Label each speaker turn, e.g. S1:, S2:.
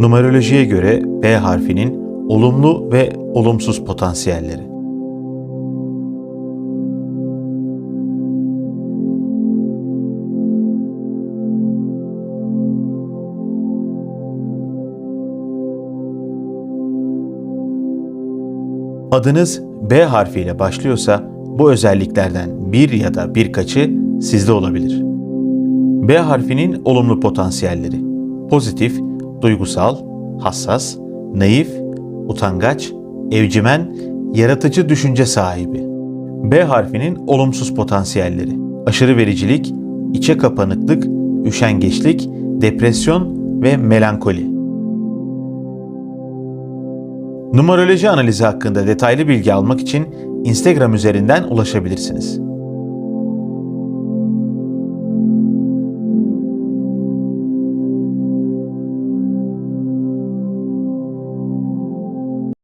S1: Numerolojiye göre B harfinin olumlu ve olumsuz potansiyelleri. Adınız B harfiyle başlıyorsa bu özelliklerden bir ya da birkaçı sizde olabilir. B harfinin olumlu potansiyelleri. Pozitif, duygusal, hassas, naif, utangaç, evcimen, yaratıcı düşünce sahibi. B harfinin olumsuz potansiyelleri. Aşırı vericilik, içe kapanıklık, üşengeçlik, depresyon ve melankoli. Numeroloji analizi hakkında detaylı bilgi almak için Instagram üzerinden ulaşabilirsiniz.